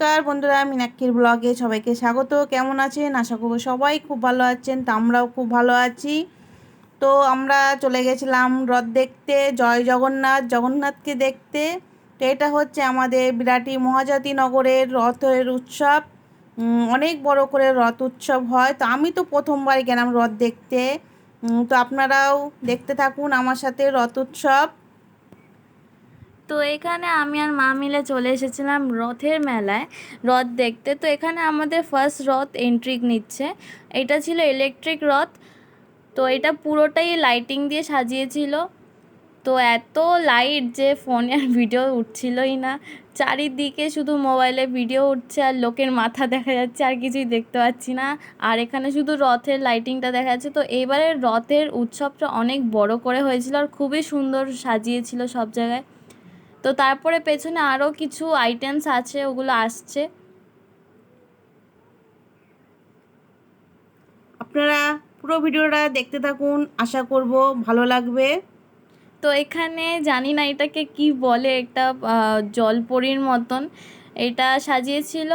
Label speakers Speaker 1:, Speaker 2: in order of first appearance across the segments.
Speaker 1: নমস্কার, বন্ধুরা, মিনাক্ষীর ব্লগে সবাইকে স্বাগত। কেমন আছেন? আশা করব সবাই খুব ভালো আছেন, তা আমরাও খুব ভালো আছি। তো আমরা চলে গেছিলাম রথ দেখতে, জয় জগন্নাথ, জগন্নাথকে দেখতে। তো এটা হচ্ছে আমাদের বিরাটি মহাজাতি নগরের রথের উৎসব। অনেক বড় করে রথ উৎসব হয়। তো আমি তো প্রথমবার গেলাম রথ দেখতে। তো আপনারাও দেখতে থাকুন আমার সাথে রথ উৎসব।
Speaker 2: তো এখানে আমি আর মা মিলে চলে এসেছিলাম রথের মেলায়। রথ দেখতে। তো এখানে আমাদের ফার্স্ট রথ এন্ট্রি নিচ্ছে। এটা ছিল ইলেকট্রিক রথ। তো এটা পুরোটাই লাইটিং দিয়ে সাজিয়েছিল। তো এত লাইট যে ফোনে আর ভিডিও উঠছিলই না। চারিদিকে শুধু মোবাইলে ভিডিও উঠছে আর লোকের মাথা দেখা যাচ্ছে, আর কিছুই দেখতে পাচ্ছি না। আর এখানে শুধু রথের লাইটিংটা দেখা যাচ্ছে। তো এবারে রথের উৎসবটা অনেক বড় করে হয়েছিল আর খুবই সুন্দর সাজিয়েছিল সব জায়গায়। তো তারপরে পেছনে আরও কিছু আইটেমস আছে ওগুলো আসছে।
Speaker 1: আপনারা পুরো ভিডিওটা দেখতে থাকুন আশা করব ভালো লাগবে।
Speaker 2: তো এখানে জানি না এটাকে কি বলে একটা জলপরির মতন। এটা সাজিয়েছিল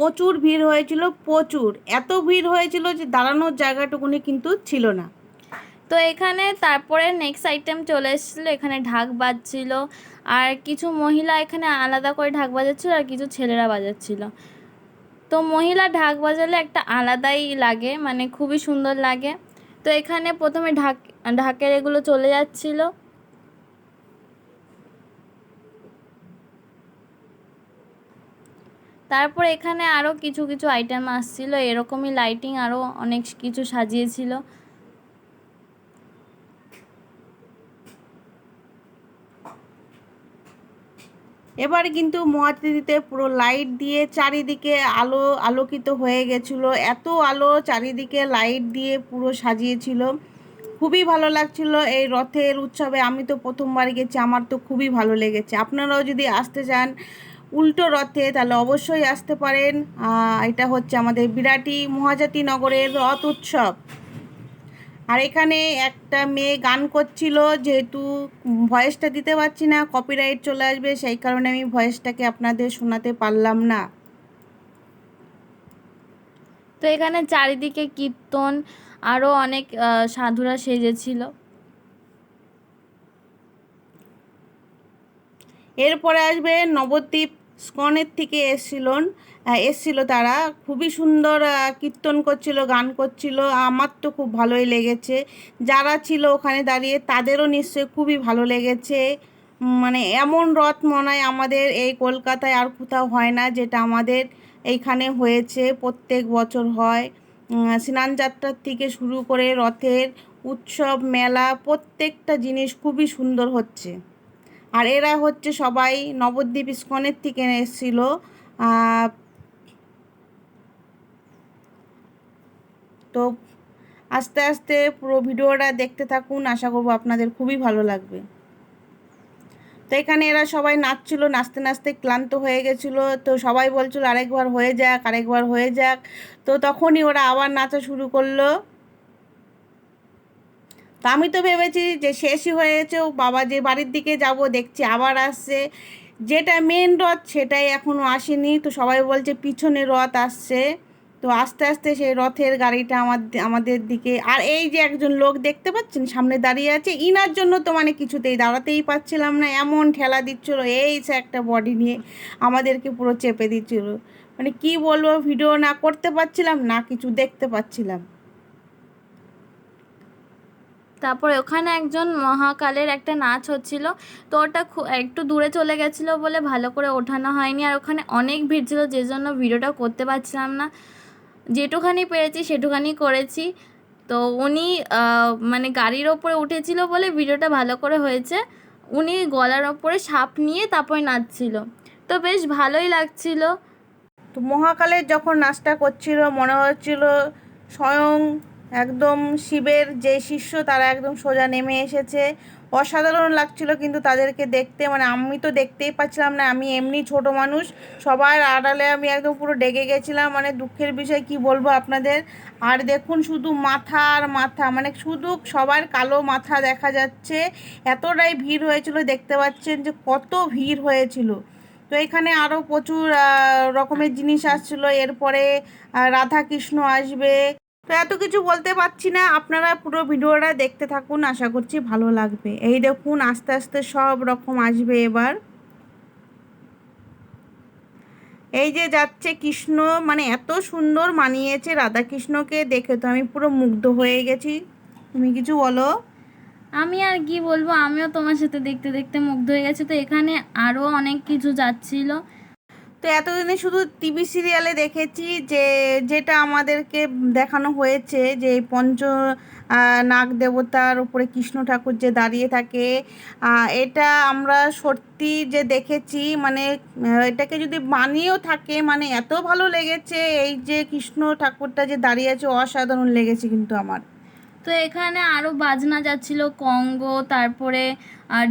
Speaker 1: প্রচুর ভিড় হয়েছিল, প্রচুর। এত ভিড় হয়েছিল যে দাঁড়ানোর জায়গাটুকুনি কিন্তু ছিল না।
Speaker 2: তো এখানে তারপরে নেক্সট আইটেম চলে এসেছিল, এখানে ঢাক বাজছিল। আর কিছু মহিলা এখানে আলাদা করে ঢাক বাজাচ্ছিল আর কিছু ছেলেরা বাজাচ্ছিল। তো মহিলা ঢাক বাজালে একটা আলাদাই লাগে মানে খুবই সুন্দর লাগে। তো এখানে প্রথমে ঢাক, ঢাকের এগুলো চলে যাচ্ছিল। তারপর এখানে আরও কিছু কিছু আইটেম আসছিল। এরকমই লাইটিং আরও অনেক কিছু সাজিয়েছিল।
Speaker 1: এবার কিন্তু মহাতিথিতে পুরো লাইট দিয়ে চারিদিকে আলো, আলোকিত হয়ে গেছিল। এত আলো চারিদিকে লাইট দিয়ে পুরো সাজিয়েছিল। খুবই ভালো লাগছিল এই রথের উৎসবে। আমি তো প্রথমবার গেছি, আমার তো খুবই ভালো লেগেছে। আপনারাও যদি আসতে চান উল্টো রথে তাহলে অবশ্যই আসতে পারেন। এটা হচ্ছে আমাদের বিরাটি মহাজাতি নগরের রথ উৎসব। আর এখানে একটা মেয়ে গান করছিল যেহেতু ভয়েসটা দিতে পারছি না কপিরাইট চলে আসবে সেই কারণে আমি ভয়েসটাকে আপনাদের শোনাতে পারলাম না।
Speaker 2: তো এখানে চারিদিকে কীর্তন আরও অনেক সাধুরা সেজেছিল।
Speaker 1: এরপরে আসবে নবদ্বীপ স্কনের থেকে এসছিলেন এসছিল তারা। খুবই সুন্দর কীর্তন করছিল গান করছিল। আমার তো খুব ভালোই লেগেছে। যারা ছিল ওখানে দাঁড়িয়ে তাদেরও নিশ্চয়ই খুবই ভালো লেগেছে। মানে এমন রথ মনে হয় আমাদের এই কলকাতায় আর কোথাও হয় না যেটা আমাদের এইখানে হয়েছে প্রত্যেক বছর হয়। উম, স্নান যাত্রার থেকে শুরু করে রথের উৎসব মেলা প্রত্যেকটা জিনিস খুবই সুন্দর হচ্ছে। আর এরা হচ্ছে সবাই নবদ্বীপ ইস্কনের থেকে এসেছিল তো আস্তে আস্তে পুরো ভিডিওটা দেখতে থাকুন, আশা করব আপনাদের খুবই ভালো লাগবে। তো এখানে এরা সবাই নাচছিল, নাচতে নাচতে ক্লান্ত হয়ে গেছিল, তো সবাই বলছিল আরেকবার হয়ে যাক, আরেকবার হয়ে যাক। তো তখনই ওরা আবার নাচা শুরু করল। তো আমি তো ভেবেছি যে শেষই হয়েছে বাবা যে বাড়ির দিকে যাব দেখছি আবার আসছে। যেটা মেন রথ সেটাই এখনও আসেনি। তো সবাই বলছে পিছনে রথ আসছে। তো আস্তে আস্তে সেই রথের গাড়িটা আমার আমাদের দিকে, আর এই যে একজন লোক দেখতে পাচ্ছেন, সামনে দাঁড়িয়ে আছে, ইনার জন্য তো মানে কিছুতেই দাঁড়াতেই পাচ্ছিলাম না, এমন ঠেলা দিচ্ছিল, এই সে একটা বডি নিয়ে আমাদেরকে পুরো চেপে দিচ্ছিল। মানে কি বলব ভিডিও না করতে পারছিলাম, না কিছু দেখতে পাচ্ছিলাম।
Speaker 2: তারপরে ওখানে একজন মহাকালের একটা নাচ হচ্ছিল। তো ওটা একটু দূরে চলে গেছিল বলে ভালো করে ওঠানো হয়নি। আর ওখানে অনেক ভিড় ছিল, যে জন্য ভিডিওটা করতে পারছিলাম না। যেটুখানি পেরেছি সেটুখানি করেছি। তো উনি মানে গাড়ির ওপরে উঠেছিল বলে ভিডিওটা ভালো করে হয়েছে। উনি গলার ওপরে সাপ নিয়ে তারপরে নাচছিল। তো বেশ ভালোই লাগছিল।
Speaker 1: তো মহাকালের যখন নাচটা করছিল, মনে হচ্ছিল স্বয়ং একদম শিবের যে শিষ্য, তারা একদম সোজা নেমে এসেছে। অসাধারণ লাগছিল কিন্তু তাদেরকে দেখতে মানে আমি তো দেখতেই পাচ্ছিলাম না, আমি এমনি ছোট মানুষ, সবার আড়ালে আমি একদম পুরো ডেকে গেছিলাম মানে দুঃখের বিষয় কি বলব আপনাদের? আর দেখুন শুধু মাথা আর মাথা মানে শুধু সবার কালো মাথা দেখা যাচ্ছে, এতটাই ভিড় হয়েছিল, দেখতে পাচ্ছেন যে কত ভিড় হয়েছিল। তো এখানে আরও প্রচুর রকমের জিনিস আসছিল, এরপরে রাধা কৃষ্ণ আসবে তো এত কিছু বলতে পারছি না। আপনারা পুরো ভিডিওটা দেখতে থাকুন, আশা করছি ভালো লাগবে। এই দেখুন, আস্তে আস্তে সব রকম আসবে এবার। এই যে যাচ্ছে কৃষ্ণ মানে এত সুন্দর মানিয়েছে রাধা কৃষ্ণকে দেখে তো আমি পুরো মুগ্ধ হয়ে গেছি। তুমি কিছু বলো।
Speaker 2: আমি আর কি বলব? আমিও তোমার সাথে দেখতে দেখতে মুগ্ধ হয়ে গেছি। তো এখানে আরও অনেক কিছু যাচ্ছিল।
Speaker 1: তো এতদিনে শুধু টিভি সিরিয়ালে দেখেছি যে, যেটা আমাদেরকে দেখানো হয়েছে যে পঞ্চ নাগ দেবতার উপরে কৃষ্ণ ঠাকুর যে দাঁড়িয়ে থাকে এটা আমরা সত্যি যে দেখেছি মানে এটাকে যদি বানিয়েও থাকে মানে এত ভালো লেগেছে, এই যে কৃষ্ণ ঠাকুরটা যে দাঁড়িয়ে আছে, অসাধারণ লেগেছে কিন্তু আমার।
Speaker 2: তো এখানে আরও বাজনা যাচ্ছিল, কঙ্গো, তারপরে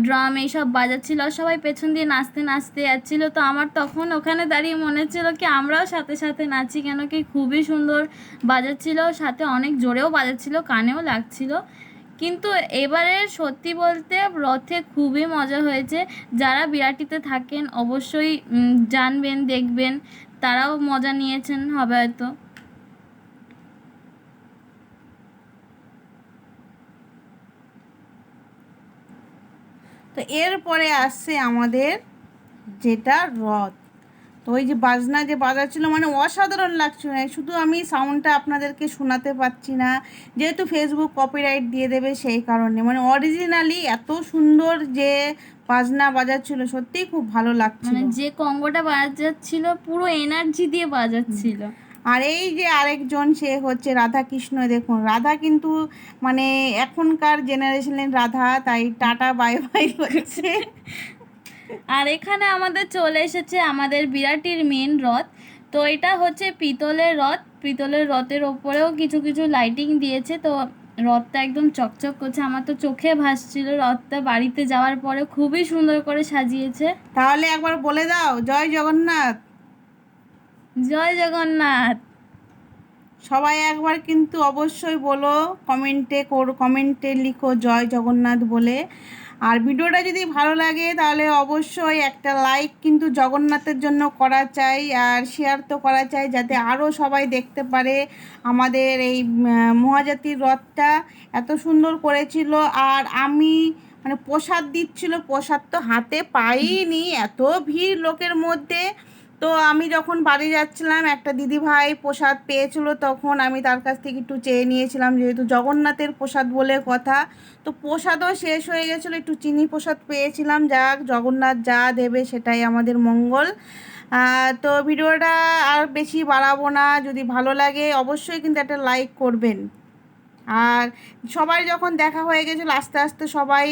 Speaker 2: ড্রাম এইসব বাজাচ্ছিল সবাই পেছন দিয়ে নাচতে নাচতে যাচ্ছিল। তো আমার তখন ওখানে দাঁড়িয়ে মনে হচ্ছিল কি আমরাও সাথে সাথে নাচি কেন কি খুবই সুন্দর বাজাচ্ছিল, সাথে অনেক জোরেও বাজাচ্ছিল, কানেও লাগছিল। কিন্তু এবারে সত্যি বলতে রথে খুবই মজা হয়েছে। যারা বিরাটিতে থাকেন অবশ্যই জানবেন, দেখবেন, তারাও মজা নিয়েছেন হবে হয়তো।
Speaker 1: তো এরপরে আসছে আমাদের যেটা রথ। তো ওই যে বাজনা যে বাজাচ্ছিল মানে অসাধারণ লাগছিল শুধু আমি সাউন্ডটা আপনাদেরকে শোনাতে পারছি না। যেহেতু ফেসবুক কপিরাইট দিয়ে দেবে সেই কারণে। মানে অরিজিনালি এত সুন্দর যে বাজনা বাজাচ্ছিল, সত্যিই খুব ভালো লাগছিল।
Speaker 2: মানে যে কঙ্গটা বাজাচ্ছিল, পুরো এনার্জি দিয়ে বাজাচ্ছিল।
Speaker 1: আর এই যে আরেকজন সে হচ্ছে রাধা কৃষ্ণ দেখুন রাধা কিন্তু মানে এখনকার জেনারেশনের রাধা তাই টাটা বাই বাই হচ্ছে
Speaker 2: আর এখানে আমাদের চলে এসেছে আমাদের বিরাটির মেন রথ। তো এটা হচ্ছে পিতলের রথ। পিতলের রথের ওপরেও কিছু কিছু লাইটিং দিয়েছে। তো রথটা একদম চকচক করছে। আমার তো চোখে ভাসছিল। রথটা বাড়িতে যাওয়ার পরে খুবই সুন্দর করে সাজিয়েছে।
Speaker 1: তাহলে একবার বলে দাও জয় জগন্নাথ।
Speaker 2: জয় জগন্নাথ।
Speaker 1: সবাই একবার কিন্তু অবশ্যই বলো, কমেন্টে করো, কমেন্টে লিখো জয় জগন্নাথ বলে। আর ভিডিওটা যদি ভালো লাগে, তাহলে অবশ্যই একটা লাইক কিন্তু জগন্নাথের জন্য করা চাই, আর শেয়ার তো করা চাই, যাতে আরও সবাই দেখতে পারে আমাদের এই মহাজাতির রথটা। এত সুন্দর করেছিল, আর আমি মানে প্রসাদ দিচ্ছিল, প্রসাদ তো হাতে পাইনি, এত ভিড় লোকের মধ্যে। তো আমি যখন বাড়ি যাচ্ছিলাম, একটা দিদি ভাই প্রসাদ পেয়েছিল তখন আমি তার কাছ থেকে একটু চেয়ে নিয়েছিলাম, যেহেতু জগন্নাথের প্রসাদ বলে কথা। তো প্রসাদও শেষ হয়ে গেছিল, একটু চিনি প্রসাদ পেয়েছিলাম, যাক জগন্নাথ যা দেবে সেটাই আমাদের মঙ্গল। তো ভিডিওটা আর বেশি বাড়াবো না, যদি ভালো লাগে অবশ্যই কিন্তু একটা লাইক করবেন। আর সবাই যখন দেখা হয়ে গেছিল আস্তে আস্তে সবাই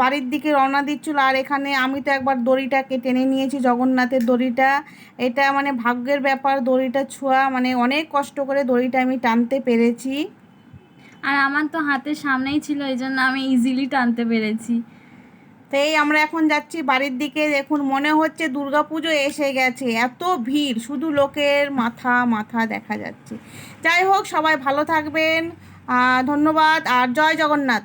Speaker 1: বাড়ির দিকে রওনা দিচ্ছিল। আর এখানে আমি তো একবার দড়িটাকে টেনে নিয়েছি জগন্নাথের দড়িটা। এটা মানে ভাগ্যের ব্যাপার দড়িটা ছোঁয়া মানে অনেক কষ্ট করে দড়িটা আমি টানতে পেরেছি।
Speaker 2: আর আমার তো হাতের সামনেই ছিল এই জন্য আমি ইজিলি টানতে পেরেছি।
Speaker 1: তো এই আমরা এখন যাচ্ছি বাড়ির দিকে। দেখুন মনে হচ্ছে দুর্গাপুজো এসে গেছে। এত ভিড় শুধু লোকের মাথা মাথা দেখা যাচ্ছে। যাই হোক সবাই ভালো থাকবেন। ধন্যবাদ আর জয় জগন্নাথ।